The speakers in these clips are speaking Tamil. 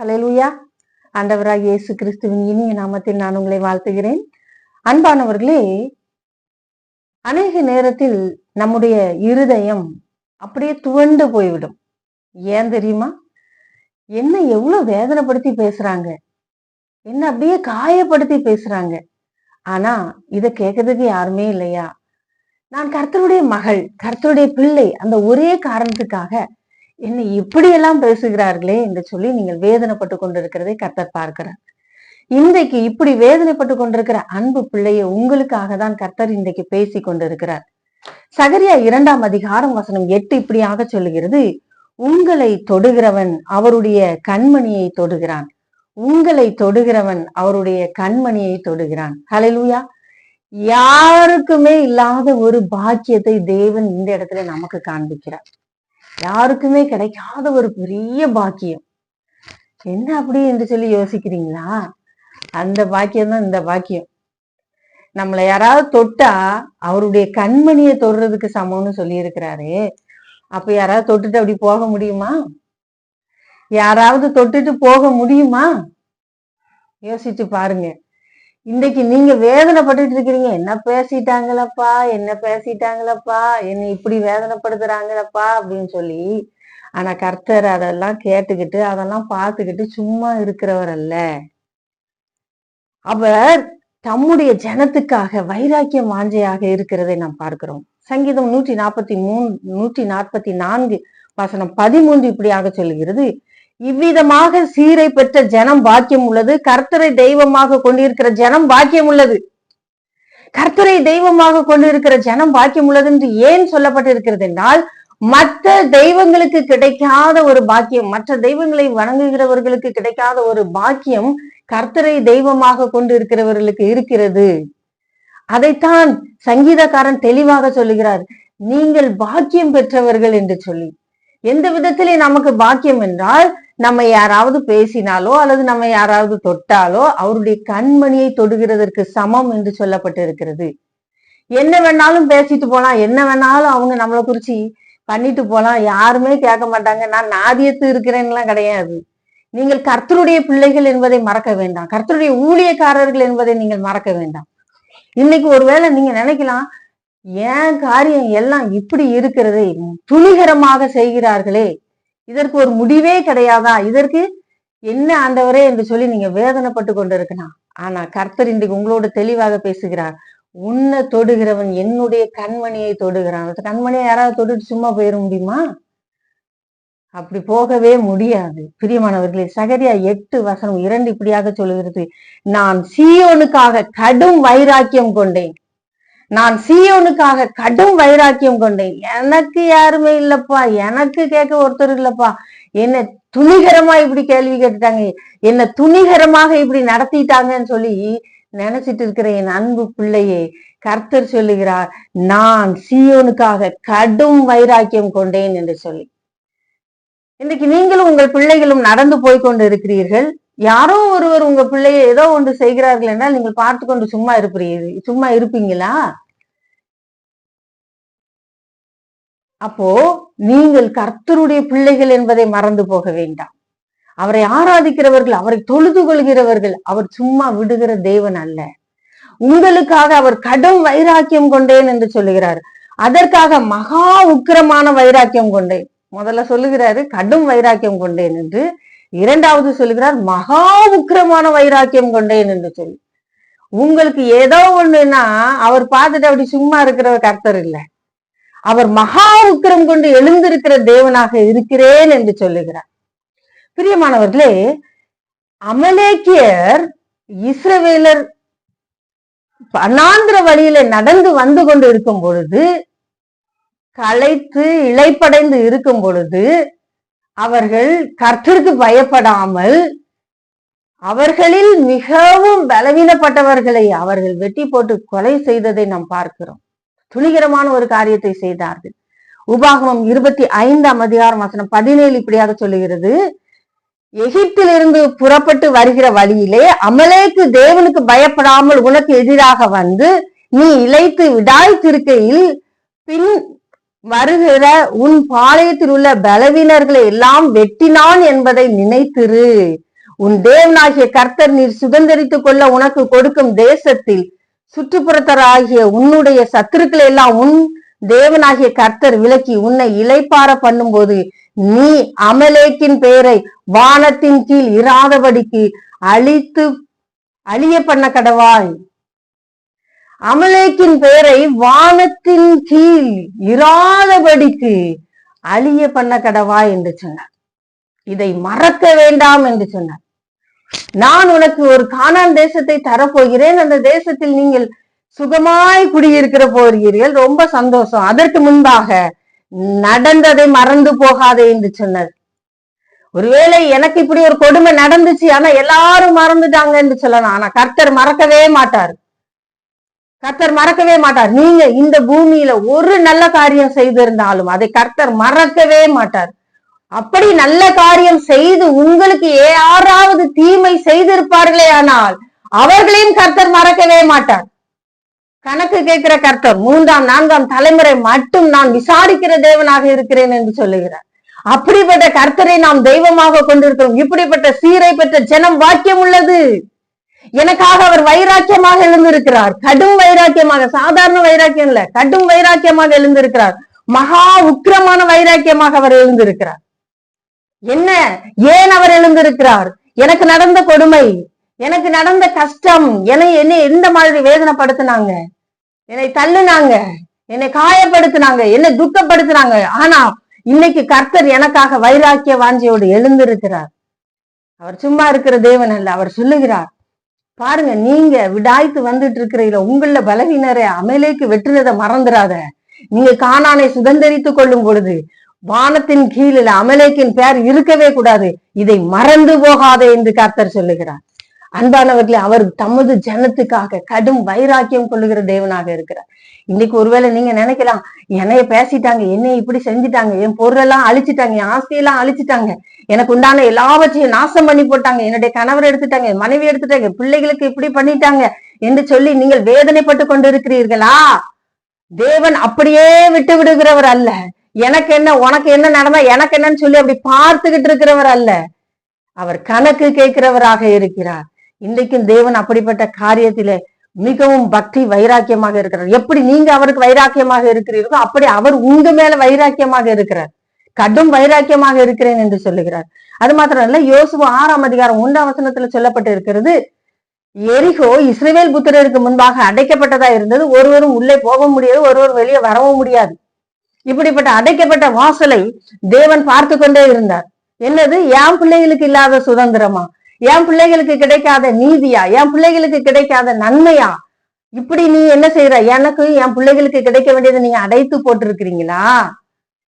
ஹலெலுயா ஆண்டவராக இயேசு கிறிஸ்துவின் இனிய நாமத்தில் நான் உங்களை வாழ்த்துகிறேன். அன்பானவர்களே அநேக நேரத்தில் நம்முடைய இருதயம் அப்படியே துவண்டு போய்விடும். ஏன் தெரியுமா? என்ன எவ்வளவு வேதனைப்படுத்தி பேசுறாங்க? என்ன அப்படியே காயப்படுத்தி பேசுறாங்க? ஆனா இதை கேட்கறதுக்கு யாருமே இல்லையா? நான் கர்த்தருடைய மகள் கர்த்தருடைய பிள்ளை அந்த ஒரே காரணத்துக்காக என்னை இப்படியெல்லாம் பேசுகிறார்களே என்று சொல்லி நீங்கள் வேதனைப்பட்டு கொண்டிருக்கிறதை கர்த்தர் பார்க்கிறார். இன்றைக்கு இப்படி வேதனைப்பட்டு கொண்டிருக்கிற அன்பு பிள்ளையை உங்களுக்காக தான் கர்த்தர் இன்றைக்கு பேசி கொண்டிருக்கிறார். சகரியா இரண்டாம் அதிகாரம் வசனம் எட்டு இப்படியாக சொல்லுகிறது. உங்களை தொடுகிறவன் அவருடைய கண்மணியை தொடுகிறான். உங்களை தொடுகிறவன் அவருடைய கண்மணியை தொடுகிறான். ஹalleluya யாருக்குமே இல்லாத ஒரு பாக்கியத்தை தேவன் இந்த இடத்துல நமக்கு காண்பிக்கிறார். யாருக்குமே கிடைக்காத ஒரு பெரிய பாக்கியம். என்ன அப்படி என்று சொல்லி யோசிக்கிறீங்களா? அந்த பாக்கியம் தான் இந்த பாக்கியம். நம்மளை யாராவது தொட்டா அவருடைய கண்மணியை தொடுறதுக்கு சமம்னு சொல்லி இருக்கிறாரு அப்ப யாராவது தொட்டுட்டு அப்படி போக முடியுமா? யாராவது தொட்டுட்டு போக முடியுமா? யோசிச்சு பாருங்க. இன்னைக்கு நீங்க வேதனைப்பட்டுட்டு இருக்கிறீங்க. என்ன பேசிட்டாங்களப்பா? என்ன பேசிட்டாங்களப்பா? என்னை இப்படி வேதனைப்படுத்துறாங்களப்பா? அப்படின்னு சொல்லி ஆனா கர்த்தர் அதெல்லாம் கேட்டுக்கிட்டு அதெல்லாம் பார்த்துக்கிட்டு சும்மா இருக்கிறவர் அல்ல. அவர் தம்முடைய ஜனத்துக்காக வைராக்கியம் வாஞ்சையாக இருக்கிறதை நாம் பார்க்கிறோம். சங்கீதம் நூற்றி நாற்பத்தி மூணு நூற்றி நாற்பத்தி நான்கு வசனம் பதிமூன்று இப்படியாக சொல்லுகிறது. இவ்விதமாக சீரை பெற்ற ஜனம் பாக்கியம் உள்ளது. கர்த்தரை தெய்வமாக கொண்டிருக்கிற ஜனம் பாக்கியம் உள்ளது. கர்த்தரை தெய்வமாக கொண்டிருக்கிற ஜனம் பாக்கியம் உள்ளது என்று ஏன் சொல்லப்பட்டிருக்கிறது என்றால் மற்ற தெய்வங்களுக்கு கிடைக்காத ஒரு பாக்கியம் மற்ற தெய்வங்களை வணங்குகிறவர்களுக்கு கிடைக்காத ஒரு பாக்கியம் கர்த்தரை தெய்வமாக கொண்டு இருக்கிறவர்களுக்கு இருக்கிறது. அதைத்தான் சங்கீதக்காரன் தெளிவாக சொல்லுகிறார். நீங்கள் பாக்கியம் பெற்றவர்கள் என்று சொல்லி. எந்த விதத்திலே நமக்கு பாக்கியம் என்றால் நம்ம யாராவது பேசினாலோ அல்லது நம்ம யாராவது தொட்டாலோ அவருடைய கண்மணியை தொடுகிறதற்கு சமம் என்று சொல்லப்பட்டிருக்கிறது என்ன வேணாலும் பேசிட்டு போலாம். என்ன வேணாலும் அவங்க நம்மளை குறிச்சு பண்ணிட்டு போலாம். யாருமே கேட்க மாட்டாங்க. நான் நாதியத்து இருக்கிறேன்லாம் கிடையாது. நீங்கள் கர்த்தருடைய பிள்ளைகள் என்பதை மறக்க வேண்டாம். கர்த்தருடைய ஊழியக்காரர்கள் என்பதை நீங்கள் மறக்க வேண்டாம். இன்னைக்கு ஒருவேளை நீங்க நினைக்கலாம் ஏன் காரியம் எல்லாம் இப்படி இருக்கிறதே துணிகரமாக செய்கிறார்களே? இதற்கு ஒரு முடிவே கிடையாதா? இதற்கு என்ன ஆண்டவரே என்று சொல்லி நீங்க வேதனைப்பட்டு கொண்டு இருக்கலாம் ஆனா கர்த்தர் இன்றைக்கு உங்களோட தெளிவாக பேசுகிறார். உன்னை தொடுகிறவன் என்னுடைய கண்மணியை தொடுகிறான். கண்மணியை யாராவது தொட்டுட்டு சும்மா போயிட முடியுமா? அப்படி போகவே முடியாது. பிரியமானவர்களே சகரியா எட்டு வசனம் இரண்டு இப்படியாக சொல்லுகிறது. நான் சீயோனுக்காக கடும் வைராக்கியம் கொண்டேன். நான் சியோனுக்காக கடும் வைராக்கியம் கொண்டேன். எனக்கு யாருமே இல்லப்பா. எனக்கு கேட்க ஒருத்தர் இல்லப்பா. என்ன துணிகரமா இப்படி கேள்வி கேட்டுட்டாங்க. என்ன துணிகரமாக இப்படி நடத்திட்டாங்கன்னு சொல்லி நினைச்சிட்டு இருக்கிற என் அன்பு பிள்ளையே கர்த்தர் சொல்லுகிறார் நான் சீயோனுக்காக கடும் வைராக்கியம் கொண்டேன் என்று சொல்லி. இன்னைக்கு நீங்களும் உங்கள் பிள்ளைகளும் நடந்து போய் கொண்டு இருக்கிறீர்கள். யாரோ ஒருவர் உங்க பிள்ளைய ஏதோ ஒன்று செய்கிறார்கள் என்றால் நீங்கள் பார்த்து கொண்டு சும்மா இருப்பீங்க சும்மா இருப்பீங்களா? அப்போ நீங்கள் கர்த்தருடைய பிள்ளைகள் என்பதை மறந்து போக வேண்டாம். அவரை ஆராதிக்கிறவர்கள் அவரை தொழுது கொள்கிறவர்கள் அவர் சும்மா விடுகிற தேவன் அல்ல. உங்களுக்காக அவர் கடும் வைராக்கியம் கொண்டேன் என்று சொல்லுகிறார். அதற்காக மகா உக்கிரமான வைராக்கியம் கொண்டேன். முதல்ல சொல்லுகிறாரு கடும் வைராக்கியம் கொண்டேன் என்று இரண்டாவது சொல்லுகிறார் மகா உக்கிரமான வைராக்கியம் கொண்டேன் என்று சொல்லி. உங்களுக்கு ஏதோ ஒண்ணுன்னா அவர் பார்த்துட்டு அப்படி சும்மா இருக்கிற கர்த்தர் இல்லை. அவர் மகா உக்கிரம் கொண்டு எழுந்திருக்கிற தேவனாக இருக்கிறேன் என்று சொல்லுகிறார். பிரியமானவர்களே அமலேக்கியர் இஸ்ரவேலர் அண்ணாந்திர வழியில நடந்து வந்து கொண்டு இருக்கும் பொழுது களைத்து இழைப்படைந்து இருக்கும் பொழுது அவர்கள் கர்த்தருக்கு பயப்படாமல் அவர்களில் மிகவும் பலவீனப்பட்டவர்களை அவர்கள் வெட்டி போட்டு கொலை செய்ததை நாம் பார்க்கிறோம். துணிகரமான ஒரு காரியத்தை செய்தார்கள். உபாகமம் இருபத்தி ஐந்தாம் அதிகாரம் வசனம் பதினேழு இப்படியாக சொல்லுகிறது. எகிப்திலிருந்து புறப்பட்டு வருகிற வழியிலே அமலேக்கு தேவனுக்கு பயப்படாமல் உனக்கு எதிராக வந்து நீ இழைத்து விடாய்த்திருக்கையில் பின் வருகிற உன் பாளையத்தில் உள்ள பலவீனர்களை எல்லாம் வெட்டினான் என்பதை நினைத்திரு. உன் தேவனாகிய கர்த்தர் நீர் சுதந்திரித்துக் கொள்ள உனக்கு கொடுக்கும் தேசத்தில் சுற்றுப்புறத்தராகிய உன்னுடைய சத்துருக்களை எல்லாம் உன் தேவனாகிய கர்த்தர் விலக்கி உன்னை இளைப்பார பண்ணும்போது நீ அமலேக்கின் பெயரை வானத்தின் கீழ் இராதபடிக்கு அழித்து அழிய பண்ண கடவாய். அமலேக்கின் பெயரை வானத்தின் கீழ் இராதபடிக்கு அழிய பண்ண கடவா என்று சொன்னார். இதை மறக்க வேண்டாம் என்று சொன்னார். நான் உனக்கு ஒரு காணான் தேசத்தை தரப்போகிறேன். அந்த தேசத்தில் நீங்கள் சுகமாய் குடியிருக்கிற போகிறீர்கள். ரொம்ப சந்தோஷம். அதற்கு முன்பாக நடந்ததை மறந்து போகாதே என்று சொன்னார். ஒருவேளை எனக்கு இப்படி ஒரு கொடுமை நடந்துச்சு. ஆனா எல்லாரும் மறந்துட்டாங்க என்று சொல்லலாம். ஆனா கர்த்தர் மறக்கவே மாட்டார். கர்த்தர் மறக்கவே மாட்டார். நீங்க இந்த பூமியில ஒரு நல்ல காரியம் செய்திருந்தாலும் அதை கர்த்தர் மறக்கவே மாட்டார். அப்படி நல்ல காரியம் செய்து உங்களுக்கு யாராவது தீமை செய்திருப்பார்களே ஆனால் அவர்களையும் கர்த்தர் மறக்கவே மாட்டார். கணக்கு கேட்கிற கர்த்தர் மூன்றாம் நான்காம் தலைமுறை மட்டும் நான் விசாரிக்கிற தேவனாக இருக்கிறேன் என்று சொல்லுகிறார். அப்படிப்பட்ட கர்த்தரை நாம் தெய்வமாக கொண்டிருக்கிறோம். இப்படிப்பட்ட சீரை பெற்ற ஜனம் வாக்கியம் உள்ளது. எனக்காக அவர் வைராக்கியமாக எழுந்திருக்கிறார். கடும் வைராக்கியமாக சாதாரண வைராக்கியம் இல்ல கடும் வைராக்கியமாக எழுந்திருக்கிறார். மகா உக்கிரமான வைராக்கியமாக அவர் எழுந்திருக்கிறார். என்ன? ஏன் அவர் எழுந்திருக்கிறார்? எனக்கு நடந்த கொடுமை எனக்கு நடந்த கஷ்டம் என்னை என்னை எந்த மாதிரி வேதனைப்படுத்தினாங்க? என்னை தள்ளுனாங்க என்னை காயப்படுத்தினாங்க என்னை துக்கப்படுத்தினாங்க. ஆனா இன்னைக்கு கர்த்தர் எனக்காக வைராக்கிய வாஞ்சியோடு எழுந்திருக்கிறார். அவர் சும்மா இருக்கிற தேவன் அல்ல அவர் சொல்லுகிறார். பாருங்க நீங்க விடாய்த்து வந்துட்டு இருக்கிறீங்கள உங்கள பலவீனரை அமலேக்கு வெட்டுறதை மறந்துடாத நீங்க காணானை சுதந்திரித்துக் கொள்ளும் பொழுது வானத்தின் கீழில் அமலேக்கின் பெயர் இருக்கவே கூடாது. இதை மறந்து போகாதே என்று கர்த்தர் சொல்லுகிறார். அன்பானவர்களே அவர் தமது ஜனத்துக்காக கடும் வைராக்கியம் கொள்ளுகிற தேவனாக இருக்கிறார். இன்னைக்கு ஒருவேளை நீங்க நினைக்கலாம் என்னைய பேசிட்டாங்க என்னை இப்படி செஞ்சுட்டாங்க என் பொருளெல்லாம் அழிச்சிட்டாங்க என் ஆசையெல்லாம் அழிச்சிட்டாங்க எனக்கு உண்டான எல்லாவற்றையும் நாசம் பண்ணி போட்டாங்க என்னுடைய கணவர் எடுத்துட்டாங்க என் மனைவி எடுத்துட்டாங்க பிள்ளைகளுக்கு இப்படி பண்ணிட்டாங்க என்று சொல்லி நீங்கள் வேதனைப்பட்டு கொண்டிருக்கிறீர்களா? தேவன் அப்படியே விட்டு விடுகிறவர் அல்ல. எனக்கு என்ன உனக்கு என்ன நடந்தா எனக்கு என்னன்னு சொல்லி அப்படி பார்த்துக்கிட்டு இருக்கிறவர் அல்ல. அவர் கணக்கு கேட்கிறவராக இருக்கிறார். இன்றைக்கும் தேவன் அப்படிப்பட்ட காரியத்திலே மிகவும் பக்தி வைராக்கியமாக இருக்கிறார். எப்படி நீங்க அவருக்கு வைராக்கியமாக இருக்கிறீர்களோ அப்படி அவர் உங்க மேல வைராக்கியமாக இருக்கிறார். கடும் வைராக்கியமாக இருக்கிறேன் என்று சொல்லுகிறார். அது மாத்திரம் இல்ல யோசுவ ஆறாம் அதிகாரம் ஒன்றாம் வசனத்துல சொல்லப்பட்டு இருக்கிறது எரிகோ இஸ்ரேவேல் புத்திரருக்கு முன்பாக அடைக்கப்பட்டதா இருந்தது ஒருவரும் உள்ளே போக முடியாது ஒருவர் வெளியே வரவும் முடியாது. இப்படிப்பட்ட அடைக்கப்பட்ட வாசலை தேவன் பார்த்து கொண்டே இருந்தார். என்னது? என் பிள்ளைகளுக்கு இல்லாத சுதந்திரமா? என் பிள்ளைகளுக்கு கிடைக்காத நீதியா? என் பிள்ளைகளுக்கு கிடைக்காத நன்மையா? இப்படி நீ என்ன செய்யற எனக்கு என் பிள்ளைகளுக்கு கிடைக்க வேண்டியதை நீங்க அடைத்து போட்டிருக்கிறீங்களா?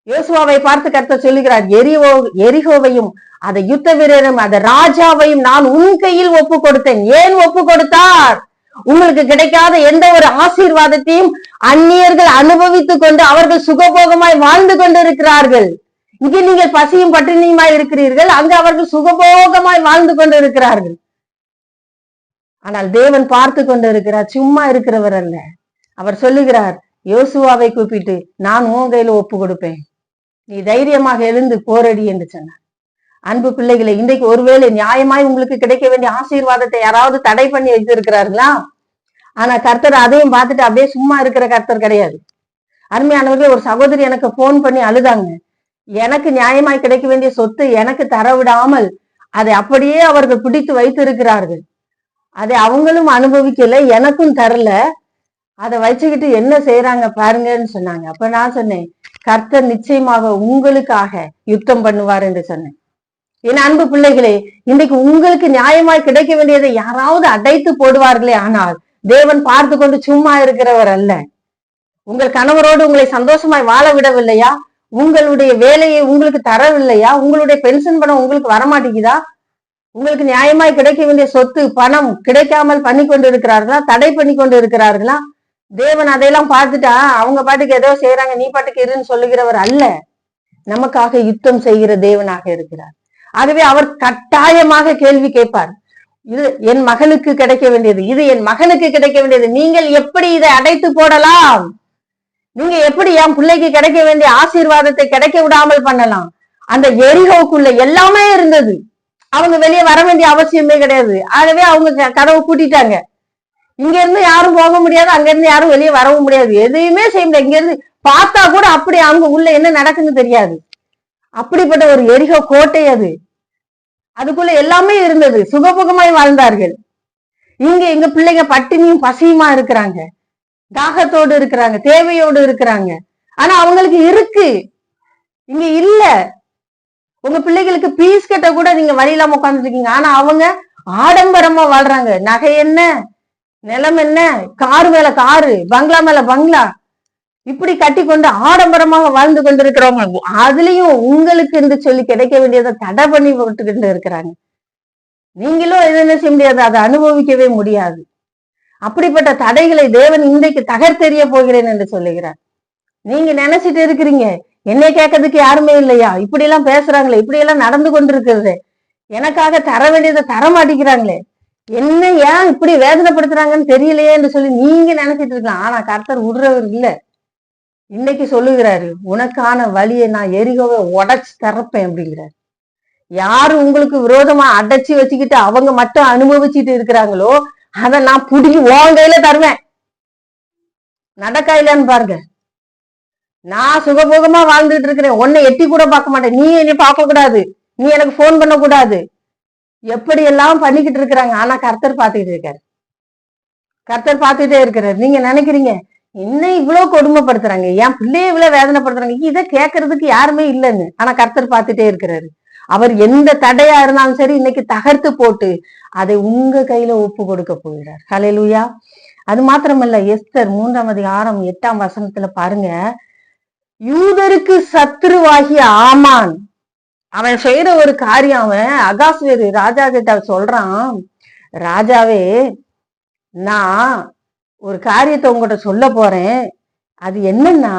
யோசுவாவை பார்த்து கருத்த சொல்லுகிறார் எரிவோ எரிகோவையும் அதை யுத்த வீரரும் அதை ராஜாவையும் நான் உன் கையில் ஒப்பு கொடுத்தேன் ஏன் ஒப்பு கொடுத்தார் உங்களுக்கு கிடைக்காத எந்த ஒரு ஆசீர்வாதத்தையும் அந்நியர்கள் அனுபவித்துக் கொண்டு அவர்கள் சுகபோகமாய் வாழ்ந்து கொண்டிருக்கிறார்கள். இங்கே நீங்கள் பசியும் பட்டினியுமாய் இருக்கிறீர்கள். அங்கு அவர்கள் சுகபோகமாய் வாழ்ந்து கொண்டிருக்கிறார்கள். ஆனால் தேவன் பார்த்து கொண்டு இருக்கிறார் சும்மா இருக்கிறவர் அல்ல. அவர் சொல்லுகிறார் யோசுவாவை கூப்பிட்டு நான் உன் கையில ஒப்பு கொடுப்பேன். நீ தைரியமாக எழுந்து போரடி என்று சொன்னார். அன்பு பிள்ளைகளை இன்றைக்கு ஒருவேளை நியாயமாய் உங்களுக்கு கிடைக்க வேண்டிய ஆசீர்வாதத்தை யாராவது தடை பண்ணி வைத்திருக்கிறார்களா? ஆனா கர்த்தர் அதையும் பார்த்துட்டு அப்படியே சும்மா இருக்கிற கர்த்தர் கிடையாது. அருமையானவர்களே ஒரு சகோதரி எனக்கு போன் பண்ணி அழுதாங்க. எனக்கு நியாயமாய் கிடைக்க வேண்டிய சொத்து எனக்கு தர விடாமல் அதை அப்படியே அவர்கள் பிடித்து வைத்திருக்கிறார்கள். அதை அவங்களும் அனுபவிக்கல எனக்கும் தரல. அதை வச்சுக்கிட்டு என்ன செய்யறாங்க பாருங்கன்னு சொன்னாங்க. அப்ப நான் சொன்னேன் கர்த்தர் நிச்சயமாக உங்களுக்காக யுத்தம் பண்ணுவார் என்று சொன்னேன். என் அன்பு பிள்ளைகளே இன்னைக்கு உங்களுக்கு நியாயமாய் கிடைக்க வேண்டியதை யாராவது அடைத்து போடுவார்களே ஆனால் தேவன் பார்த்து கொண்டு சும்மா இருக்கிறவர் அல்ல. உங்கள் கணவரோடு உங்களை சந்தோஷமாய் வாழ விடவில்லையா? உங்களுடைய வேலையை உங்களுக்கு தரவில்லையா? உங்களுடைய பென்ஷன் பணம் உங்களுக்கு வரமாட்டேங்குதா? உங்களுக்கு நியாயமாய் கிடைக்க வேண்டிய சொத்து பணம் கிடைக்காமல் பண்ணி கொண்டு இருக்கிறார்களா தடை பண்ணி கொண்டு இருக்கிறார்களா தேவன் அதையெல்லாம் பார்த்துட்டா அவங்க பாட்டுக்கு ஏதோ செய்யறாங்க நீ பாட்டுக்கு இருன்னு சொல்லுகிறவர் அல்ல. நமக்காக யுத்தம் செய்கிற தேவனாக இருக்கிறார். ஆகவே அவர் கட்டாயமாக கேள்வி கேட்பார். இது என் மகளுக்கு கிடைக்க வேண்டியது இது என் மகனுக்கு கிடைக்க வேண்டியது. நீங்கள் எப்படி இதை அடைத்து போடலாம்? நீங்க எப்படி என் பிள்ளைக்கு கிடைக்க வேண்டிய ஆசீர்வாதத்தை கிடைக்க விடாமல் பண்ணலாம்? அந்த எரிகோக்குள்ள எல்லாமே இருந்தது. அவங்க வெளியே வர வேண்டிய அவசியமே கிடையாது. ஆகவே அவங்க க- கதவை கூட்டிட்டாங்க இங்க இருந்து யாரும் போக முடியாது அங்க இருந்து யாரும் வெளியே வரவும் முடியாது. எதையுமே செய்ய முடியாது. இங்க இருந்து பார்த்தா கூட அப்படி அவங்க உள்ள என்ன நடக்குன்னு தெரியாது. அப்படிப்பட்ட ஒரு எரிகோ கோட்டை அது. அதுக்குள்ள எல்லாமே இருந்தது. சுகபுகமாய் வாழ்ந்தார்கள். இங்க எங்க பிள்ளைங்க பட்டினியும் பசியுமா இருக்கிறாங்க. தாகத்தோடு இருக்கிறாங்க தேவையோடு இருக்கிறாங்க. ஆனா அவங்களுக்கு இருக்கு. இங்க இல்ல. உங்க பிள்ளைகளுக்கு பீஸ் கட்ட கூட நீங்க வழி இல்லாம உட்கார்ந்துட்டு இருக்கீங்க ஆனா அவங்க ஆடம்பரமா வாழ்றாங்க. நகை என்ன? நிலம் என்ன? காரு மேல காரு பங்களா மேல பங்களா. இப்படி கட்டி கொண்டு ஆடம்பரமாக வாழ்ந்து கொண்டிருக்கிறவங்க அதுலயும் உங்களுக்கு என்று சொல்லி கிடைக்க வேண்டியதை தடை பண்ணி போட்டுக்கிட்டு இருக்கிறாங்க. நீங்களும் என்ன செய்ய முடியாது? அதை அனுபவிக்கவே முடியாது. அப்படிப்பட்ட தடைகளை தேவன் இன்றைக்கு தகர்த்தெறிய போகிறேன் என்று சொல்லுகிறார். நீங்க நினைச்சிட்டு இருக்கிறீங்க என்னை கேட்கறதுக்கு யாருமே இல்லையா? இப்படி எல்லாம் பேசுறாங்களே இப்படி எல்லாம் நடந்து கொண்டிருக்கிறது. எனக்காக தர வேண்டியதை தர மாட்டேங்கிறாங்களே. என்ன ஏன் இப்படி வேதனைப்படுத்துறாங்கன்னு தெரியலையே என்று சொல்லி நீங்க நினைச்சிட்டு இருக்கலாம். ஆனா கர்த்தர் விடுறவர் இல்ல. இன்னைக்கு சொல்லுகிறாரு உனக்கான வழியை நான் எரிகவே உடைச்சு தரப்பேன் அப்படிங்கிறாரு. யாரு உங்களுக்கு விரோதமா அடைச்சு வச்சுக்கிட்டு அவங்க மட்டும் அனுபவிச்சுட்டு இருக்கிறாங்களோ அதை நான் புடிக்கி உன் கையில தருவேன். நடக்கா பாருங்க. நான் சுகபோகமா வாழ்ந்துட்டு இருக்கிறேன். உன்னை எட்டி கூட பார்க்க மாட்டேன். நீ என்னை பார்க்க கூடாது. நீ எனக்கு ஃபோன் பண்ண கூடாது. எப்படி எல்லாம் பண்ணிக்கிட்டு இருக்கிறாங்க? ஆனா கர்த்தர் பார்த்துக்கிட்டு இருக்காரு. கர்த்தர் பார்த்துட்டே இருக்கிறார். நீங்க நினைக்கிறீங்க என்ன இவ்வளவு கொடுமைப்படுத்துறாங்க? என் பிள்ளைய இவ்வளவு வேதனைப்படுத்துறாங்க. இதை கேட்கறதுக்கு யாருமே இல்லைன்னு. ஆனா கர்த்தர் பார்த்துட்டே இருக்கிறாரு. அவர் எந்த தடையா இருந்தாலும் சரி இன்னைக்கு தகர்த்து போட்டு அதை உங்க கையில ஒப்பு கொடுக்க போகிறார். ஹலெலுயா அது மாத்திரமல்ல எஸ்தர் மூன்றாம் அதிகாரம் எட்டாம் வசனத்துல பாருங்க. யூதருக்கு சத்ருவாகிய ஆமான். அவன் செய்யற ஒரு காரியம் அவன் அகாஸ்வேரு ராஜா கிட்ட சொல்றான் ராஜாவே நான் ஒரு காரியத்தை உங்ககிட்ட சொல்ல போறேன். அது என்னன்னா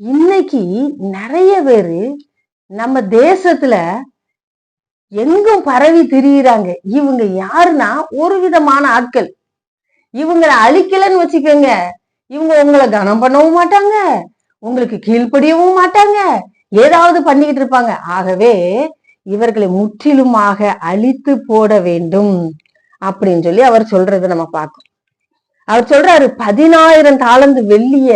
இன்னைக்கு நிறைய பேரு நம்ம தேசத்துல எங்கும் பரவி திரியிறாங்க. இவங்க யாருன்னா ஒரு விதமான ஆட்கள். இவங்களை அழிக்கலன்னு வச்சுக்கோங்க. இவங்க உங்களை கனம் பண்ணவும் மாட்டாங்க. உங்களுக்கு கீழ்ப்படியவும் மாட்டாங்க. ஏதாவது பண்ணிக்கிட்டு இருப்பாங்க. ஆகவே இவர்களை முற்றிலுமாக அழித்து போட வேண்டும் அப்படின்னு சொல்லி அவர் சொல்றதை நம்ம பார்க்கோம் அவர் சொல்றாரு பதினாயிரம் தாளந்து வெள்ளிய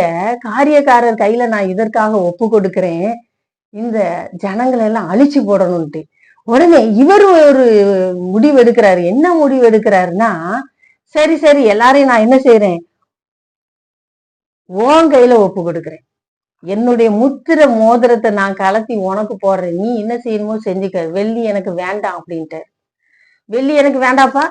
காரியக்காரர் கையில நான் இதற்காக ஒப்பு கொடுக்கிறேன். இந்த ஜனங்களை எல்லாம் அழிச்சு போடணும்ட்டு. உடனே இவர் ஒரு முடிவு எடுக்கிறாரு. என்ன முடிவு எடுக்கிறாருன்னா சரி சரி எல்லாரையும் நான் என்ன செய்யறேன் ஓன் கையில ஒப்பு கொடுக்குறேன். என்னுடைய முத்திர மோதிரத்தை நான் கலத்தி உனக்கு போடுறேன். நீ என்ன செய்யணுமோ செஞ்சுக்க. வெள்ளி எனக்கு வேண்டாம் அப்படின்ட்டு. வெள்ளி எனக்கு வேண்டாப்பா?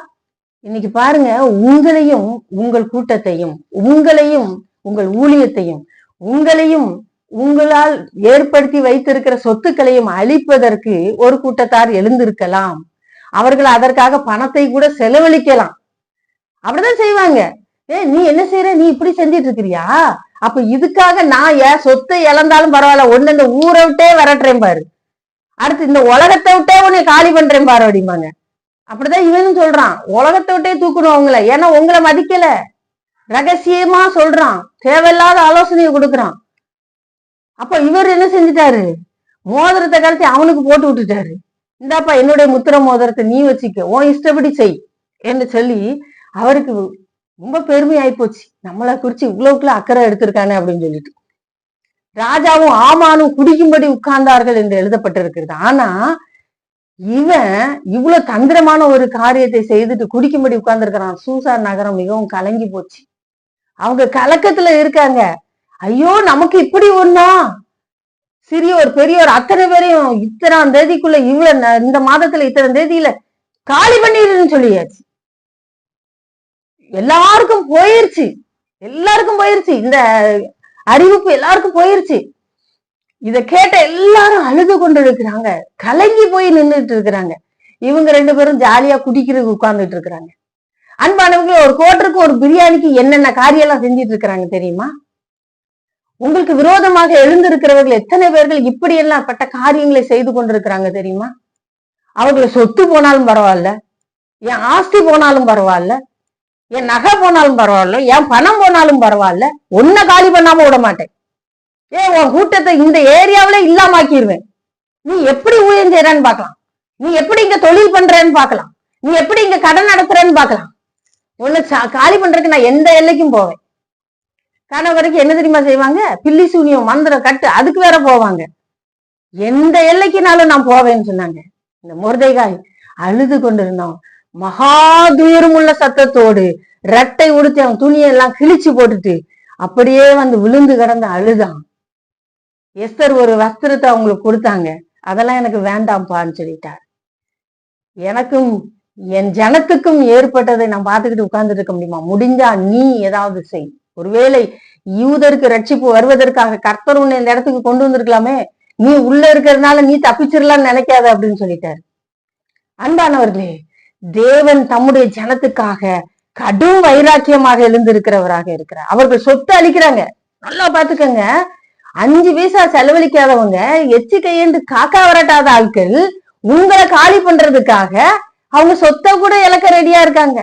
இன்னைக்கு பாருங்க உங்களையும் உங்கள் கூட்டத்தையும் உங்களையும் உங்கள் ஊழியத்தையும் உங்களையும் உங்களால் ஏற்படுத்தி வைத்திருக்கிற சொத்துக்களையும் அழிப்பதற்கு ஒரு கூட்டத்தார் எழுந்திருக்கலாம். அவர்கள் அதற்காக பணத்தை கூட செலவழிக்கலாம். அப்படிதான் செய்வாங்க. ஏ நீ என்ன செய்யற நீ இப்படி செஞ்சிட்டு இருக்கிறியா அப்ப இதுக்காக நான் ஏன் சொத்தை இழந்தாலும் பரவாயில்ல ஒண்ணு இந்த ஊரை விட்டே விரட்டுறேன் பாரு. அடுத்து இந்த உலகத்தை விட்டே உன்னை காலி பண்றேன் பாரு அப்படிம்பாங்க. அப்படிதான் இவனும் சொல்றான். உலகத்தை விட்டே தூக்கணும் அவங்கள. ஏன்னா உங்களை மதிக்கல. ரகசியமா சொல்றான். தேவையில்லாத ஆலோசனையை கொடுக்குறான். அப்ப இவர் என்ன செஞ்சுட்டாரு? மோதிரத்தை கரைச்சி அவனுக்கு போட்டு விட்டுட்டாரு. இந்தாப்பா என்னுடைய முத்திர மோதிரத்தை நீ வச்சுக்க உன் இஷ்டப்படி செய் என்று சொல்லி அவருக்கு ரொம்ப பெருமை போச்சு. நம்மளை குறிச்சு இவ்வளவுக்குள்ள அக்கறை எடுத்திருக்கானே அப்படின்னு சொல்லிட்டு. ராஜாவும் ஆமானும் குடிக்கும்படி உட்கார்ந்தார்கள் என்று எழுதப்பட்டிருக்கிறது. ஆனா இவன் இவ்வளவு தந்திரமான ஒரு காரியத்தை செய்துட்டு குடிக்கும்படி உட்கார்ந்துருக்கிறான். சூசார் நகரம் மிகவும் கலங்கி போச்சு. அவங்க கலக்கத்துல இருக்காங்க. ஐயோ நமக்கு இப்படி ஒண்ணா? சிறியோர் பெரியோர் அத்தனை பேரையும் இத்தனாம் தேதிக்குள்ள இவ்வளவு ந- இந்த மாதத்துல இத்தனை தேதியில காலி பண்ணிடுன்னு சொல்லியாச்சு. எல்லாருக்கும் போயிருச்சு. எல்லாருக்கும் போயிருச்சு. இந்த அறிவிப்பு எல்லாருக்கும் போயிருச்சு. இத கேட்ட எல்லாரும் அழுது கொண்டு இருக்கிறாங்க கலங்கி போய் நின்றுட்டு இருக்கிறாங்க. இவங்க ரெண்டு பேரும் ஜாலியா குடிக்கிறதுக்கு உட்கார்ந்துட்டு இருக்கிறாங்க. அன்பானவங்க ஒரு கோட்டருக்கு ஒரு பிரியாணிக்கு என்னென்ன காரியெல்லாம் செஞ்சிட்டு இருக்கிறாங்க தெரியுமா? உங்களுக்கு விரோதமாக எழுந்திருக்கிறவர்கள் எத்தனை பேர்கள் இப்படி எல்லாம் பட்ட காரியங்களை செய்து கொண்டிருக்கிறாங்க தெரியுமா? அவர்களை சொத்து போனாலும் பரவாயில்ல என் ஆஸ்தி போனாலும் பரவாயில்ல என் நகை போனாலும் பரவாயில்ல என் பணம் போனாலும் பரவாயில்ல ஒன்ன காலி பண்ணாம விட மாட்டேன். ஏன் உன் கூட்டத்தை இந்த ஏரியாவில இல்லாம ஆக்கிடுவேன் நீ எப்படி ஊழியம் செய்யறான்னு பாக்கலாம் நீ எப்படி இங்க தொழில் பண்றேன்னு பாக்கலாம் நீ எப்படி இங்க கடன் நடத்துறேன்னு பாக்கலாம் ஒண்ணு சா- காலி பண்றதுக்கு நான் எந்த எல்லைக்கும் போவேன். கணவருக்கு என்ன தெரியுமா செய்வாங்க? பில்லி சூனியம் மந்திரம் கட்டு அதுக்கு வேற போவாங்க. எந்த எல்லைக்குனாலும் நான் போவேன்னு சொன்னாங்க. இந்த முருதைகாய் அழுது கொண்டிருந்தோம் மகா துயரமுள்ள சத்தத்தோடு ரெட்டை உடுத்தி அவன் துணியெல்லாம் கிழிச்சு போட்டுட்டு அப்படியே வந்து விழுந்து கிடந்து அழுதான். எஸ்தர் ஒரு வஸ்திரத்தை அவங்களுக்கு கொடுத்தாங்க. அதெல்லாம் எனக்கு வேண்டாம்ப்பான்னு சொல்லிட்டார். எனக்கும் என் ஜனத்துக்கும் ஏற்பட்டதை நான் பார்த்துக்கிட்டு உட்கார்ந்துட்டு இருக்க முடியுமா? முடிஞ்சா நீ ஏதாவது செய். ஒருவேளை யூதருக்கு ரட்சிப்பு வருவதற்காக கர்த்தர் உன்னை இந்த இடத்துக்கு கொண்டு வந்திருக்கலாமே? நீ உள்ள இருக்கிறதுனால நீ தப்பிச்சிடலாம்னு நினைக்காத அப்படின்னு சொல்லிட்டாரு. அன்பானவர்களே தேவன் தம்முடைய ஜனத்துக்காக கடும் வைராக்கியமாக எழுந்திருக்கிறவராக இருக்கிறார். அவர்கள் சொத்து அளிக்கிறாங்க நல்லா பாத்துக்கங்க அஞ்சு பைசா செலவழிக்காதவங்க எச்சு கையேந்து காக்கா வரட்டாத ஆட்கள் உங்களை காலி பண்றதுக்காக அவங்க சொத்தை கூட இழக்க ரெடியா இருக்காங்க.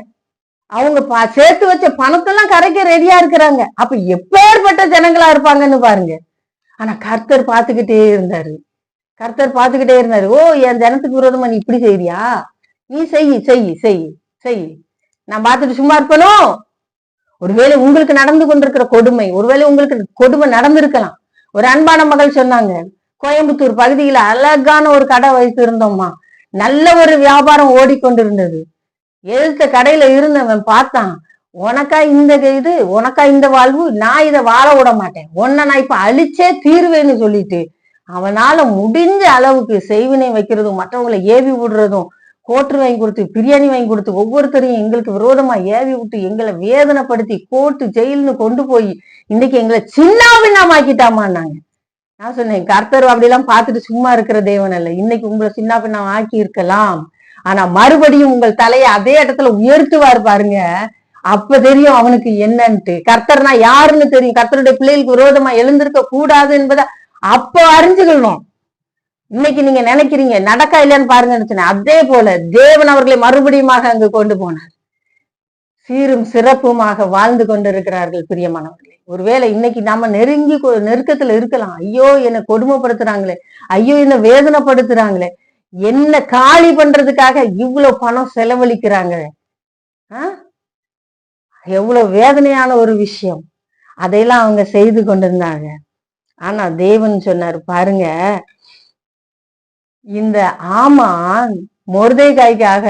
அவங்க பா- சேர்த்து வச்ச பணத்தெல்லாம் கரைக்க ரெடியா இருக்கிறாங்க. அப்ப எப்பேற்பட்ட ஜனங்களா இருப்பாங்கன்னு பாருங்க. ஆனா கர்த்தர் பார்த்துக்கிட்டே இருந்தாரு. கர்த்தர் பார்த்துக்கிட்டே இருந்தாரு. ஓ என் ஜனத்துக்கு விரோதமா நீ இப்படி செய்வியா நீ செய் செய் செய் செய் நான் பார்த்துட்டு சும்மா இருப்பனோ? ஒருவேளை உங்களுக்கு நடந்து கொண்டிருக்கிற கொடுமை ஒருவேளை உங்களுக்கு கொடுமை நடந்திருக்கலாம். ஒரு அன்பான மகள் சொன்னாங்க. கோயம்புத்தூர் பகுதியில அழகான ஒரு கடை வைத்து இருந்தோம்மா நல்ல ஒரு வியாபாரம் ஓடிக்கொண்டிருந்தது. எழுத்த கடையில இருந்தவன் பார்த்தான் உனக்கா இந்த இது உனக்கா இந்த வாழ்வு நான் இதை வாழ விட மாட்டேன். உன்னை நான் இப்ப அழிச்சே தீர்வேன்னு சொல்லிட்டு அவனால முடிஞ்ச அளவுக்கு செய்வினை வைக்கிறதும் மற்றவங்களை ஏவி விடுறதும் கோட்டு வாங்கி கொடுத்து பிரியாணி வாங்கி கொடுத்து ஒவ்வொருத்தரையும் எங்களுக்கு விரோதமா ஏவி விட்டு எங்களை வேதனைப்படுத்தி கோர்ட்டு ஜெயில்னு கொண்டு போய் இன்னைக்கு எங்களை சின்ன பின்னமாக்கிட்டாமான்னாங்க நான் சொன்னேன் கர்த்தர் அப்படிலாம் பார்த்துட்டு சும்மா இருக்கிற தேவன் அல்ல. இன்னைக்கு உங்களை சின்ன பின்னம் ஆக்கி இருக்கலாம். ஆனா மறுபடியும் உங்கள் தலையை அதே இடத்துல உயர்த்துவார் பாருங்க. அப்ப தெரியும் அவனுக்கு என்னன்ட்டு. கர்த்தர்னா யாருன்னு தெரியும். கர்த்தருடைய பிள்ளைகளுக்கு விரோதமா எழுந்திருக்க கூடாது என்பதை அப்ப அறிஞ்சுக்கணும் இன்னைக்கு நீங்க நினைக்கிறீங்க நடக்கா இல்லையான்னு பாருங்கன்னு அதே போல தேவன் அவர்களை மறுபடியுமாக அங்கு கொண்டு போனார். சீரும் சிறப்புமாக வாழ்ந்து கொண்டிருக்கிறார்கள் பிரியமானவர்களே. ஒருவேளை இன்னைக்கு நாம நெருங்கி நெருக்கத்துல இருக்கலாம். ஐயோ என்னை கொடுமைப்படுத்துறாங்களே. ஐயோ என்ன வேதனைப்படுத்துறாங்களே. என்ன காலி பண்றதுக்காக இவ்வளவு பணம் செலவழிக்கிறாங்க? எவ்வளவு வேதனையான ஒரு விஷயம். அதையெல்லாம் அவங்க செய்து கொண்டிருந்தாங்க. ஆனா தேவன் சொன்னாரு பாருங்க இந்த ஆமான் மொர்தேகாய்க்காக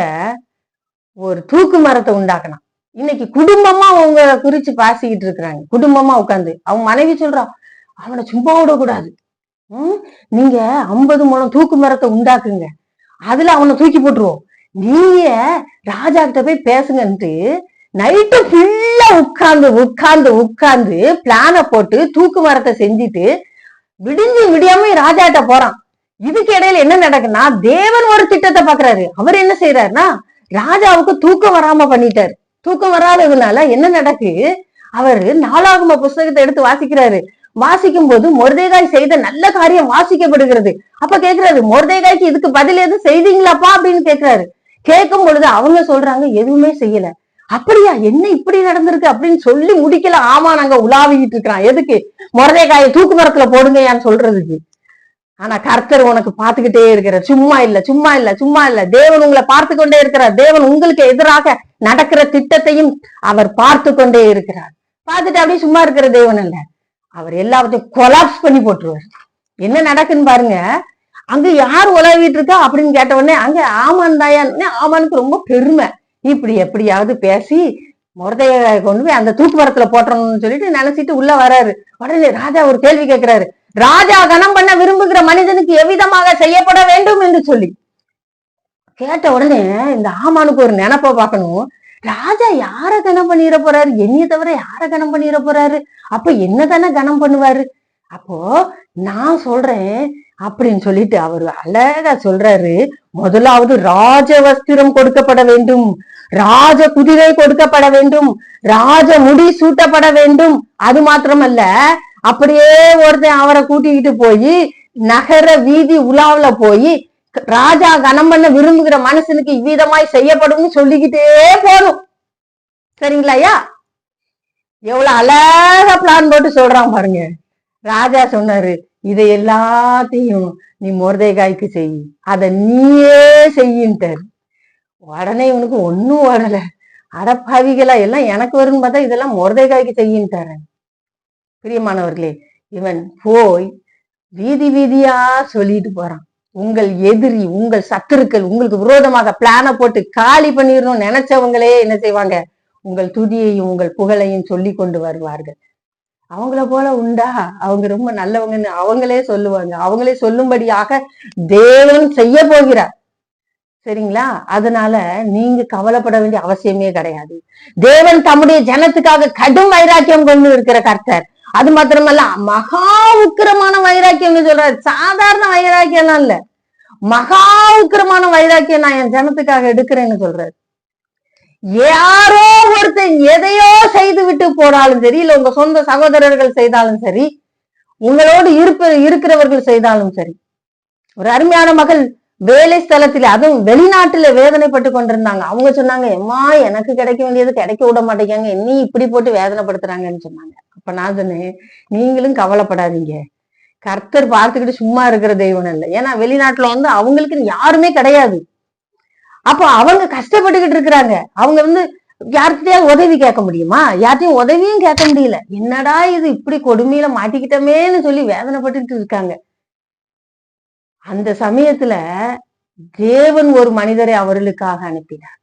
ஒரு தூக்கு மரத்தை உண்டாக்கினான். இன்னைக்கு குடும்பமா அவங்க குறிச்சு பாசிக்கிட்டு இருக்கிறாங்க. குடும்பமா உட்காந்து அவங்க மனைவி சொல்றான் அவனை சும்மா விடக்கூடாது. நீங்க ஐம்பது முழம் தூக்கு மரத்தை உண்டாக்குங்க. அதுல அவனை தூக்கி போட்டுருவோம். நீங்க ராஜா கிட்ட போய் பேசுங்கன்ட்டு நைட்டு ஃபுல்லா உட்கார்ந்து உட்கார்ந்து உட்கார்ந்து பிளான போட்டு தூக்கு மரத்தை செஞ்சுட்டு விடிஞ்சு விடியாம ராஜாட்ட போறான். இதுக்கு இடையில என்ன நடக்குன்னா தேவன் ஒரு திட்டத்தை பாக்குறாரு. அவர் என்ன செய்யறாருன்னா ராஜாவுக்கு தூக்கம் வராம பண்ணிட்டாரு. தூக்கம் வராததுனால என்ன நடக்கு? அவரு நாலாகும புஸ்தகத்தை எடுத்து வாசிக்கிறாரு. வாசிக்கும் போது மொர்தேகாய் செய்த நல்ல காரியம் வாசிக்கப்படுகிறது. அப்ப கேக்குறாரு மொர்தேகாய்க்கு இதுக்கு பதில் எதுவும் செய்தீங்களாப்பா? அப்படின்னு கேக்குறாரு. கேட்கும் பொழுது அவங்க சொல்றாங்க எதுவுமே செய்யல. அப்படியா? என்ன இப்படி நடந்திருக்கு? அப்படின்னு சொல்லி முடிக்கல. ஆமா நாங்க உலாவிக்கிட்டு இருக்கிறோம். எதுக்கு? மொரதேகாயை தூக்கு மரத்துல போடுங்கயான்னு சொல்றதுக்கு. ஆனா கர்த்தர் உனக்கு பார்த்துக்கிட்டே இருக்கிறார். சும்மா இல்ல சும்மா இல்ல சும்மா இல்ல. தேவன் உங்களை பார்த்து கொண்டே இருக்கிறார். தேவன் உங்களுக்கு எதிராக நடக்கிற திட்டத்தையும் அவர் பார்த்து கொண்டே இருக்கிறார். பார்த்துட்டு அப்படியே சும்மா இருக்கிற தேவன் அல்ல அவர் எல்லாத்தையும் கொலாப்ஸ் பண்ணி போட்டுருவார். என்ன நடக்குன்னு பாருங்க. அங்க யார் உலவிட்டு இருக்கா அப்படின்னு கேட்ட உடனே அங்க ஆமான் தாயான்னு ஆமானுக்கு ரொம்ப பெருமை. இப்படி எப்படியாவது பேசி முரதைய கொண்டு போய் அந்த தூக்கு மரத்துல போட்டுறணும்னு சொல்லிட்டு நினைச்சிட்டு உள்ள வராரு. உடனே ராஜா ஒரு கேள்வி கேட்கிறாரு ராஜா கணம் பண்ண விரும்புகிற மனிதனுக்கு எவ்விதமாக செய்யப்பட வேண்டும் என்று சொல்லி. கேட்ட உடனே இந்த ஆமானுக்கு ஒரு நினைப்ப பார்க்கணும். ராஜா யார கனம் பண்ணிட போறாரு? என்னைய தவிர யார கனம் பண்ணிட போறாரு? அப்ப என்ன தானே பண்ணுவாரு? அப்போ நான் சொல்றேன் அப்படின்னு சொல்லிட்டு அவர் அழகா சொல்றாரு முதலாவது ராஜ வஸ்திரம் கொடுக்கப்பட வேண்டும். ராஜ குதிரை கொடுக்கப்பட வேண்டும். ராஜ முடி சூட்டப்பட வேண்டும். அது மாத்திரமல்ல அப்படியே ஒருத்தன் அவரை கூட்டிக்கிட்டு போய் நகர வீதி உலாவுல போய் ராஜா கனம் பண்ண விரும்புகிற மனுஷனுக்கு இவ்விதமாய் செய்யப்படும்னு சொல்லிக்கிட்டே போகணும். சரிங்களா ஐயா? எவ்வளவு அழகா பிளான் போட்டு சொல்றான் பாருங்க. ராஜா சொன்னாரு இதை எல்லாத்தையும் நீ மொர்தேகாய்க்கு செய். அத நீயே செய்யின்ட்டார். உடனே இவனுக்கு ஒன்னும் வரல. அடப்பாவிகளா எல்லாம் எனக்கு வரும்னு பார்த்தா இதெல்லாம் மொர்தேகாய்க்கு செய்யின்ட்டாரு. பிரியமானவர்களே இவன் போய் வீதி வீதியா சொல்லிட்டு போறான். உங்கள் எதிரி உங்கள் சத்துருக்கள் உங்களுக்கு விரோதமாக பிளான போட்டு காலி பண்ணிடணும் நினைச்சவங்களே என்ன செய்வாங்க? உங்கள் துதியையும் உங்கள் புகழையும் சொல்லி கொண்டு வருவார்கள். அவங்கள போல உண்டா? அவங்க ரொம்ப நல்லவங்கன்னு அவங்களே சொல்லுவாங்க. அவங்களே சொல்லும்படியாக தேவன் செய்ய போகிறார். சரிங்களா? அதனால நீங்க கவலைப்பட வேண்டிய அவசியமே கிடையாது. தேவன் தம்முடைய ஜனத்துக்காக கடும் வைராக்கியம் கொண்டு இருக்கிற கர்த்தர். அது மாத்திரமல்ல மகா உக்கிரமான வைராக்கியம் சொல்றாரு. சாதாரண வைராக்கியம்லாம் இல்ல. மகா உக்கிரமான வைராக்கியம் நான் என் ஜனத்துக்காக எடுக்கிறேன்னு சொல்றாரு. யாரோ ஒருத்தன் எதையோ செய்து விட்டு போனாலும் சரி இல்ல உங்க சொந்த சகோதரர்கள் செய்தாலும் சரி உங்களோடு இருப்ப இருக்கிறவர்கள் செய்தாலும் சரி ஒரு அருமையான மகள் வேலை ஸ்தலத்துல அதுவும் வெளிநாட்டுல வேதனைப்பட்டு கொண்டிருந்தாங்க. அவங்க சொன்னாங்க எம்மா எனக்கு கிடைக்க வேண்டியது கிடைக்க விட மாட்டேங்காங்க என்னை இப்படி போட்டு வேதனைப்படுத்துறாங்கன்னு சொன்னாங்க. அப்ப நான் சொன்னேன் நீங்களும் கவலைப்படாதீங்க. கர்த்தர் பார்த்துக்கிட்டு சும்மா இருக்கிற தெய்வம் இல்லை ஏன்னா வெளிநாட்டுல வந்து அவங்களுக்கு யாருமே கிடையாது. அப்போ அவங்க கஷ்டப்பட்டுக்கிட்டு இருக்கிறாங்க. அவங்க வந்து யார்கிட்டயாவது உதவி கேட்க முடியுமா? யார்ட்டையும் உதவியும் கேட்க முடியல. என்னடா இது இப்படி கொடுமையில மாட்டிக்கிட்டமேன்னு சொல்லி வேதனைப்பட்டுக்கிட்டு இருக்காங்க. அந்த சமயத்துல தேவன் ஒரு மனிதரை அவர்களுக்காக அனுப்பினார்.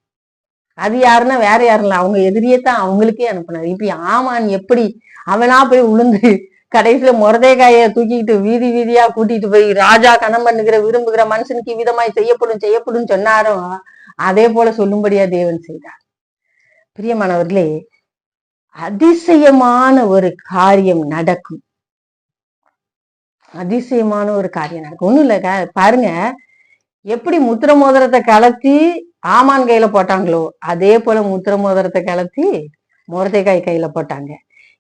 அது யாருன்னா வேற யாரும் இல்லை. அவங்க எதிரியே தான் அவங்களுக்கே அனுப்பினார். இப்படி ஆமான் எப்படி அவனா போய் உளுந்து கடைசியில முரதேகாய தூக்கிக்கிட்டு வீதி வீதியா கூட்டிட்டு போய் ராஜா கணம் பண்ணுகிற விரும்புகிற மனுஷனுக்கு விதமாய் செய்யப்படும் செய்யப்படும் சொன்னாரோ அதே போல சொல்லும்படியா தேவன் செய்தார். பிரியமானவர்களே அதிசயமான ஒரு காரியம் நடக்கும். அதிசயமான ஒரு காரியம் நடக்கும். ஒண்ணும் இல்ல பாருங்க எப்படி முத்திர மோதிரத்தை கலத்தி ஆமான் கையில போட்டாங்களோ அதே போல முத்திர மோதிரத்தை கலத்தி முரதைக்காய் கையில போட்டாங்க.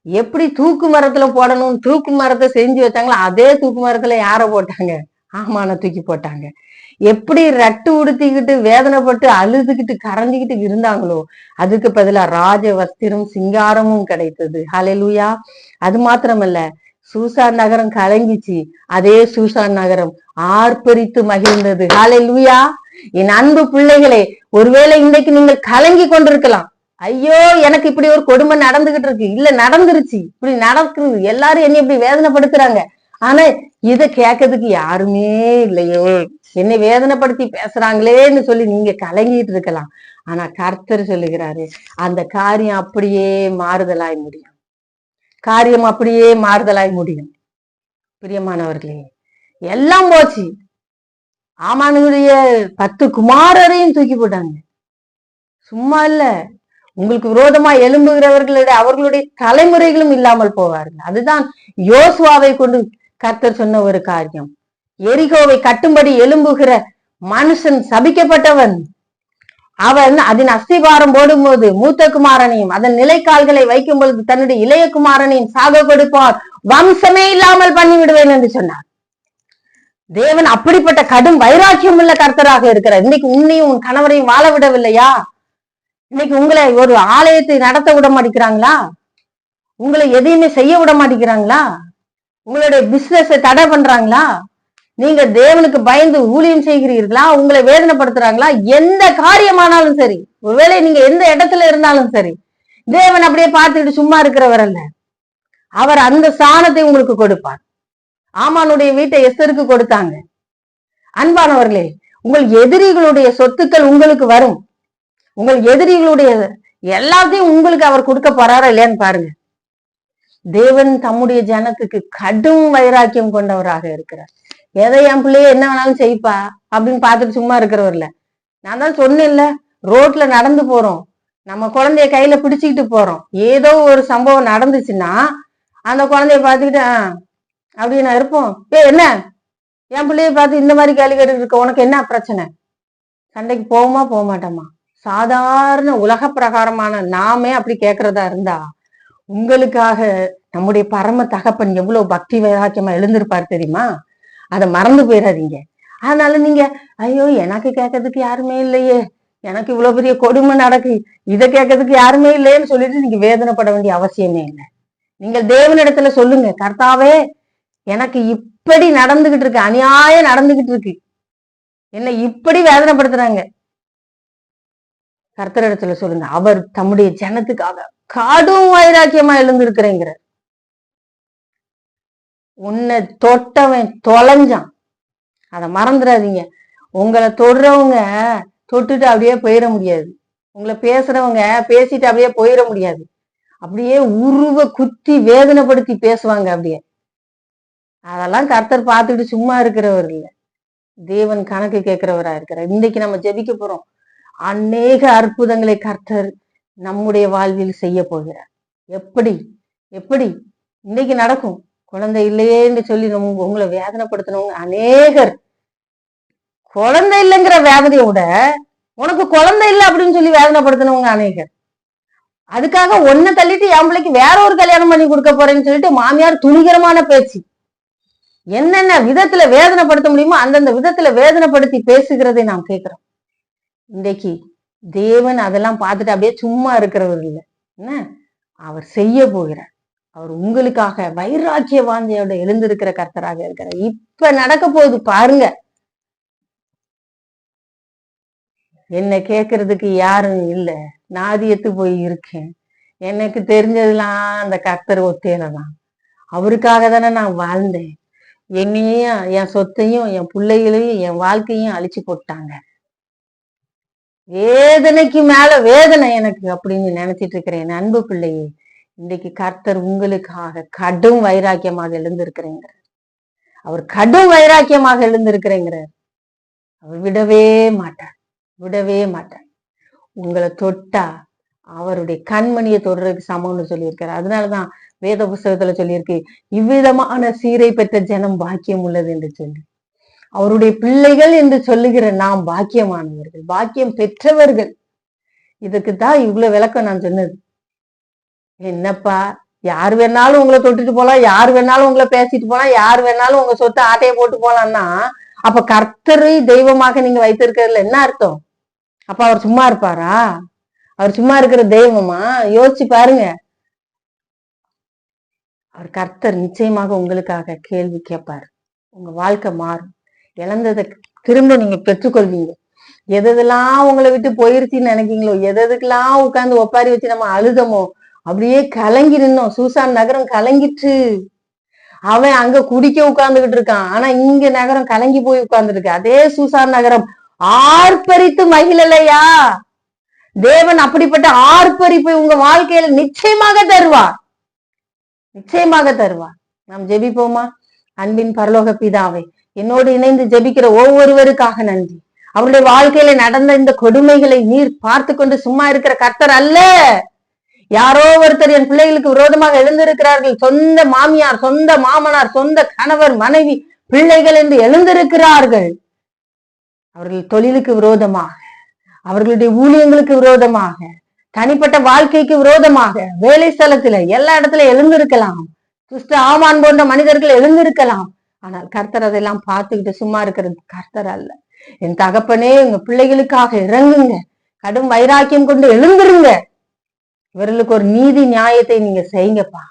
எப்படி தூக்கு மரத்துல போடணும் தூக்கு மரத்தை செஞ்சு வச்சாங்களோ அதே தூக்கு மரத்துல யார போட்டாங்க? ஆமான தூக்கி போட்டாங்க. எப்படி ரட்டு உடுத்திக்கிட்டு வேதனைப்பட்டு அழுதுகிட்டு கரைஞ்சிக்கிட்டு இருந்தாங்களோ அதுக்கு பதிலா ராஜ வஸ்திரம் சிங்காரமும் கிடைத்தது. ஹலெலுயா அது மாத்திரமல்ல சூசான் நகரம் கலங்கிச்சு. அதே சூசான் நகரம் ஆர்ப்பரித்து மகிழ்ந்தது. ஹலெலுயா என் அன்பு பிள்ளைகளே ஒருவேளை இன்னைக்கு நீங்கள் கலங்கி கொண்டிருக்கலாம். ஐயோ எனக்கு இப்படி ஒரு கொடுமை நடந்துகிட்டு இருக்கு. இல்ல நடந்துருச்சு. இப்படி நடக்குது. எல்லாரும் என்னை இப்படி வேதனைப்படுத்துறாங்க. ஆனா இத கேட்கறதுக்கு யாருமே இல்லையோ. என்னை வேதனைப்படுத்தி பேசுறாங்களேன்னு சொல்லி நீங்க கலங்கிட்டு இருக்கலாம். ஆனா கர்த்தர் சொல்லுகிறாரு அந்த காரியம் அப்படியே மாறுதலாய் முடியும். காரியம் அப்படியே மாறுதலாய் முடியும். பிரியமானவர்களே எல்லாம் போச்சு. ஆமானுடைய பத்து குமாரரையும் தூக்கி போட்டாங்க. சும்மா இல்ல. உங்களுக்கு விரோதமா எழும்புகிறவர்களுடைய அவர்களுடைய தலைமுறைகளும் இல்லாமல் போவார்கள். அதுதான் யோசுவாவை கொண்டு கர்த்தர் சொன்ன ஒரு காரியம். எரிகோவை கட்டும்படி எழும்புகிற மனுஷன் சபிக்கப்பட்டவன். அவன் அதன் அஸ்திபாரம் போடும்போது மூத்த குமாரனையும் அதன் நிலைக்கால்களை வைக்கும் பொழுது தன்னுடைய இளைய குமாரனையும் சாக கொடுப்பார் வம்சமே இல்லாமல் பண்ணி விடுவேன் என்று சொன்னார். தேவன் அப்படிப்பட்ட கடும் வைராக்கியம் உள்ள கர்த்தராக இருக்கிறார். இன்னைக்கு உன்னையும் உன் கணவரையும் வாழ விடவில்லையா? இன்னைக்கு உங்களை ஒரு ஆலயத்தை நடத்த விட மாட்டேங்கிறாங்களா? உங்களை எதையுமே செய்ய விட மாட்டேங்கிறாங்களா? உங்களுடைய பிசினஸ தடை பண்றாங்களா? நீங்க தேவனுக்கு பயந்து ஊழியம் செய்கிறீர்களா? உங்களை வேதனைப்படுத்துறாங்களா? எந்த காரியமானாலும் சரி ஒருவேளை நீங்க எந்த இடத்துல இருந்தாலும் சரி தேவன் அப்படியே பார்த்துக்கிட்டு சும்மா இருக்கிறவர் அல்ல. அவர் அந்த ஸ்தானத்தை உங்களுக்கு கொடுப்பார். ஆமானுடைய வீட்டை எஸ்தருக்கு கொடுத்தாங்க. அன்பானவர்களே உங்கள் எதிரிகளுடைய சொத்துக்கள் உங்களுக்கு வரும். உங்கள் எதிரிகளுடைய எல்லாத்தையும் உங்களுக்கு அவர் கொடுக்க போறாரா இல்லையான்னு பாருங்க. தேவன் தம்முடைய ஜனத்துக்கு கடும் வைராக்கியம் கொண்டவராக இருக்கிறார். எதை என் பிள்ளைய என்ன வேணாலும் செய்ப்பா அப்படின்னு பார்த்துட்டு சும்மா இருக்கிறவர்ல. நான் தான் சொன்னேன்ல ரோட்ல நடந்து போறோம். நம்ம குழந்தைய கையில பிடிச்சுக்கிட்டு போறோம். ஏதோ ஒரு சம்பவம் நடந்துச்சுன்னா அந்த குழந்தைய பார்த்துக்கிட்டு அப்படின்னு அப்படி நான் இருப்போம். ஏ என்ன? என் பிள்ளைய பார்த்து இந்த மாதிரி கேள்வி கேட்டு இருக்க உனக்கு என்ன பிரச்சனை? சண்டைக்கு போவோமா போக மாட்டோமா சாதாரண உலக பிரகாரமான நாமே அப்படி கேட்கறதா இருந்தா உங்களுக்காக நம்முடைய பரம தகப்பன் எவ்வளவு பக்தி வைராக்கியமா எழுந்திருப்பார் தெரியுமா? அதை மறந்து போயிடாதீங்க அதனால நீங்க ஐயோ எனக்கு கேட்கறதுக்கு யாருமே இல்லையே. எனக்கு இவ்வளவு பெரிய கொடுமை நடக்கு. இதை கேட்கறதுக்கு யாருமே இல்லையேன்னு சொல்லிட்டு நீங்க வேதனைப்பட வேண்டிய அவசியமே இல்லை. நீங்கள் தேவனிடத்துல சொல்லுங்க கர்த்தாவே எனக்கு இப்படி நடந்துகிட்டு இருக்கு. அநியாயம் நடந்துகிட்டு இருக்கு. என்ன இப்படி வேதனைப்படுத்துறாங்க. கர்த்தரிடத்துல சொல்லுங்க அவர் தம்முடைய ஜனத்துக்காக காடும் வைராக்கியமா எழுந்திருக்கிறேங்கிற உன்னை தொட்டவன் தொலைஞ்சான். அதை மறந்துடாதீங்க. உங்களை தொடுறவங்க தொட்டுட்டு அப்படியே போயிட முடியாது. உங்களை பேசுறவங்க பேசிட்டு அப்படியே போயிட முடியாது. அப்படியே உருவ குத்தி வேதனைப்படுத்தி பேசுவாங்க அப்படியே. அதெல்லாம் கர்த்தர் பார்த்துட்டு சும்மா இருக்கிறவர் இல்ல. தேவன் கணக்கு கேட்கிறவரா இருக்கிறார். இன்னைக்கு நம்ம ஜெபிக்க போறோம். அநேக அற்புதங்களை கர்த்தர் நம்முடைய வாழ்வில் செய்ய போகிறார். எப்படி? எப்படி? இன்னைக்கு நடக்கும். குழந்தை இல்லையேன்னு சொல்லி நம்ம உங்களை வேதனைப்படுத்தினவங்க அநேகர். குழந்தை இல்லைங்கிற வேதனையை விட உனக்கு குழந்தை இல்லை அப்படின்னு சொல்லி வேதனைப்படுத்தினவங்க அநேகர். அதுக்காக ஒன்ன தள்ளிட்டு என் பிள்ளைக்கு வேற ஒரு கல்யாணம் பண்ணி கொடுக்க போறேன்னு சொல்லிட்டு மாமியார் துணிகரமான பேச்சு. என்னென்ன விதத்துல வேதனைப்படுத்த முடியுமோ அந்தந்த விதத்துல வேதனைப்படுத்தி பேசுகிறதை நாம் கேட்கிறோம். இன்றைக்கு தேவன் அதெல்லாம் பார்த்துட்டு அப்படியே சும்மா இருக்கிறவர் இல்லை. என்ன? அவர் செய்ய போகிறார். அவர் உங்களுக்காக வைராக்கிய வாஞ்சையோட எழுந்திருக்கிற கர்த்தராக இருக்கிறார். இப்ப நடக்க போகுது பாருங்க. என்ன கேட்கறதுக்கு யாரும் இல்ல. நாதியத்து போய் இருக்கேன். எனக்கு தெரிஞ்சதுலாம் அந்த கர்த்தர் ஒத்தையில தான். அவருக்காக தானே நான் வாழ்ந்தேன். என்னையும் என் சொத்தையும் என் பிள்ளைகளையும் என் வாழ்க்கையும் அழிச்சு போட்டாங்க. வேதனைக்கு மேல வேதனை எனக்கு அப்படின்னு நினைச்சிட்டு இருக்கிறேன். என் அன்பு பிள்ளையே இன்னைக்கு கர்த்தர் உங்களுக்காக கடும் வைராக்கியமாக எழுந்திருக்கிறேங்க அவர் கடும் வைராக்கியமாக எழுந்திருக்கிறேங்கிறார். அவர் விடவே மாட்டார். விடவே மாட்டார். உங்களை தொட்டா அவருடைய கண்மணியை தொடுறதுக்கு சமம்னு சொல்லியிருக்காரு. அதனாலதான் வேத புஸ்தகத்துல சொல்லியிருக்கு இவ்விதமான சீரை பெற்ற ஜனம் பாக்கியம் உள்ளது என்று சொல்லி. அவருடைய பிள்ளைகள் என்று சொல்லுகிற நாம் பாக்கியமானவர்கள் பாக்கியம் பெற்றவர்கள். இதுக்கு தான் இவ்வளவு விளக்கம் நான் சொன்னது. என்னப்பா யார் வேணாலும் உங்களை தொட்டுட்டு போலாம் யார் வேணாலும் உங்களை பேசிட்டு போலாம் யார் வேணாலும் உங்க சொத்தை ஆட்டையை போட்டு போலாம்னா அப்ப கர்த்தரை தெய்வமாக நீங்க வைத்திருக்கிறதுல என்ன அர்த்தம்? அப்ப அவர் சும்மா இருப்பாரா? அவர் சும்மா இருக்கிற தெய்வமா? யோசிச்சு பாருங்க. அவர் கர்த்தர் நிச்சயமாக உங்களுக்காக கேள்வி கேட்பார். உங்க வாழ்க்கை மாறும். இழந்ததை திரும்ப நீங்க பெற்றுக்கொள்வீங்க. எதெல்லாம் உங்களை விட்டு போயிருச்சின்னு நினைக்கீங்களோ எதெதுக்கெல்லாம் உட்கார்ந்து ஒப்பாரி வச்சு நம்ம அழுதமோ அப்படியே கலங்கி நின்னோம். சூசான் நகரம் கலங்கிட்டு அவன் அங்க குடிக்க உட்கார்ந்துகிட்டு இருக்கான். ஆனா இங்க நகரம் கலங்கி போய் உட்கார்ந்துருக்கு. அதே சூசான் நகரம் ஆர்ப்பரித்து மகிழலையா? தேவன் அப்படிப்பட்ட ஆர்ப்பரிப்பை உங்க வாழ்க்கையில நிச்சயமாக தருவார். நிச்சயமாக தருவார். நாம் ஜெபிப்போமா? அன்பின் பரலோக பிதாவை என்னோடு இணைந்து ஜெபிக்கிற ஒவ்வொருவருக்காக நன்றி. அவருடைய வாழ்க்கையில நடந்த இந்த கொடுமைகளை நீர் பார்த்து கொண்டு சும்மா இருக்கிற கர்த்தர் அல்ல. யாரோ ஒருத்தர் என் பிள்ளைகளுக்கு விரோதமாக எழுந்திருக்கிறார்கள். சொந்த மாமியார் சொந்த மாமனார் சொந்த கணவர் மனைவி பிள்ளைகள் என்று எழுந்திருக்கிறார்கள். அவர்கள் தொழிலுக்கு விரோதமாக அவர்களுடைய ஊழியங்களுக்கு விரோதமாக தனிப்பட்ட வாழ்க்கைக்கு விரோதமாக வேலை ஸ்தலத்துல எல்லா இடத்துல எழுந்திருக்கலாம். துஷ்ட ஆமான் போன்ற மனிதர்கள் எழுந்திருக்கலாம். ஆனால் கர்த்தர் அதெல்லாம் பார்த்துக்கிட்டு சும்மா இருக்கிறது கர்த்தர் அல்ல. என் தகப்பனே உங்க பிள்ளைகளுக்காக இறங்குங்க. கடும் வைராக்கியம் கொண்டு எழுந்துருங்க. இவர்களுக்கு ஒரு நீதி நியாயத்தை நீங்க செய்யுங்கப்பா.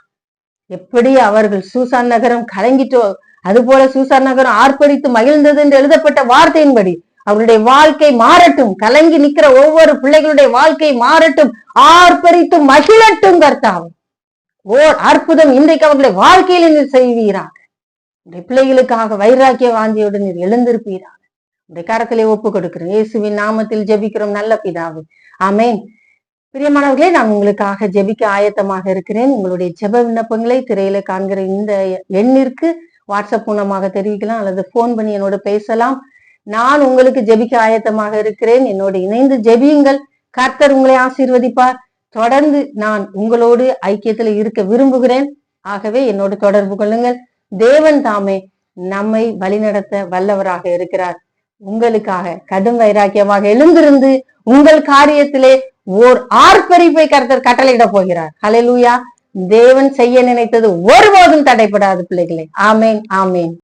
எப்படி அவர்கள் சூசான் நகரம் கலங்கிட்டோ அது போல சூசான் நகரம் ஆர்ப்பரித்து மகிழ்ந்தது என்று எழுதப்பட்ட வார்த்தையின்படி அவருடைய வாழ்க்கை மாறட்டும். கலங்கி நிக்கிற ஒவ்வொரு பிள்ளைகளுடைய வாழ்க்கை மாறட்டும். ஆர்ப்பரித்து மகிழட்டும் கர்த்தாவும் ஓர் அற்புதம் இன்றைக்கு அவர்களுடைய வாழ்க்கையில் நீர் செய்வீராக. உடைய பிள்ளைகளுக்காக வைராக்கிய வாந்தியுடன் நீர் எழுந்திருப்பீராக. உடைய கரத்திலே ஒப்பு கொடுக்கிறோம். இயேசுவின் நாமத்தில் ஜெபிக்கிறோம் நல்ல பிதாவு. ஆமேன். பிரியமானவர்களே நான் உங்களுக்காக ஜெபிக்க ஆயத்தமாக இருக்கிறேன். உங்களுடைய ஜெப விண்ணப்பங்களை திரையில காண்கிற இந்த எண்ணிற்கு வாட்ஸ்அப் மூலமாக தெரிவிக்கலாம் அல்லது போன் பண்ணி என்னோட பேசலாம். நான் உங்களுக்கு ஜெபிக்க ஆயத்தமாக இருக்கிறேன். என்னோட இணைந்து ஜெபியுங்கள். கர்த்தர் உங்களை ஆசீர்வதிப்பார். தொடர்ந்து நான் உங்களோடு ஐக்கியத்துல இருக்க விரும்புகிறேன். ஆகவே என்னோடு தொடர்பு கொள்ளுங்கள். தேவன் தாமே நம்மை வழிநடத்த வல்லவராக இருக்கிறார். உங்களுக்காக கடும் வைராக்கியமாக எழுந்திருந்து உங்கள் காரியத்திலே ஓர் ஆர்ப்பரிப்பை கருத்தர் கட்டளையிட போகிறார். ஹலெலூயா தேவன் செய்ய நினைத்தது ஒருபோதும் தடைப்படாது பிள்ளைகளே. ஆமேன் ஆமேன்